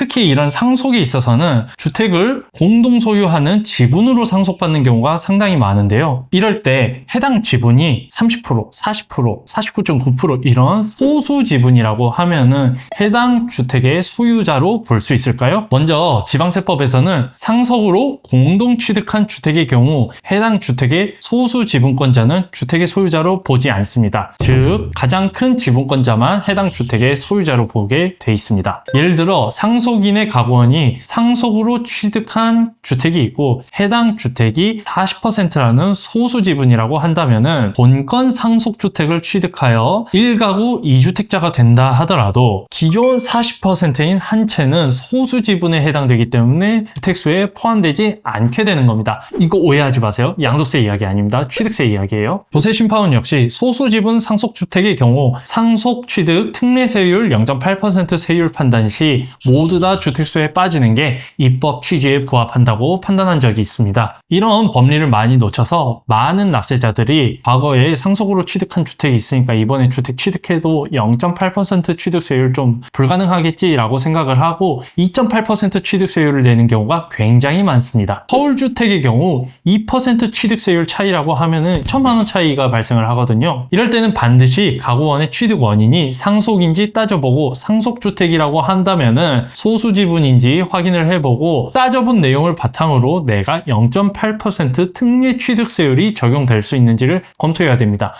특히 이런 상속에 있어서는 주택을 공동 소유하는 지분으로 상속받는 경우가 상당히 많은데요. 이럴 때 해당 지분이 30%, 40%, 49.9% 이런 소수 지분이라고 하면은 해당 주택의 소유자로 볼 수 있을까요? 먼저 지방세법에서는 상속으로 공동 취득한 주택의 경우 해당 주택의 소수 지분권자는 주택의 소유자로 보지 않습니다. 즉 가장 큰 지분권자만 해당 주택의 소유자로 보게 돼 있습니다. 예를 들어 상속 인의 가구원이 상속으로 취득한 주택이 있고 해당 주택이 40%라는 소수 지분이라고 한다면은 본건 상속 주택을 취득하여 1가구 2주택자가 된다 하더라도 기존 40%인 한 채는 소수 지분에 해당되기 때문에 주택수에 포함되지 않게 되는 겁니다. 이거 오해하지 마세요. 양도세 이야기 아닙니다. 취득세 이야기예요. 조세 심파원 역시 소수 지분 상속 주택의 경우 상속 취득 특례 세율 0.8% 세율 판단 시 모두 다 주택수에 빠지는 게 입법 취지에 부합한다고 판단한 적이 있습니다. 이런 법리를 많이 놓쳐서 많은 납세자들이 과거에 상속으로 취득한 주택이 있으니까 이번에 주택 취득해도 0.8% 취득세율 좀 불가능하겠지라고 생각을 하고 2.8% 취득세율을 내는 경우가 굉장히 많습니다. 서울 주택의 경우 2% 취득세율 차이라고 하면은 천만 원 차이가 발생을 하거든요. 이럴 때는 반드시 가구원의 취득 원인이 상속인지 따져보고 상속주택이라고 한다면은 소수 지분인지 확인을 해보고 따져본 내용을 바탕으로 내가 0.8% 특례 취득세율이 적용될 수 있는지를 검토해야 됩니다.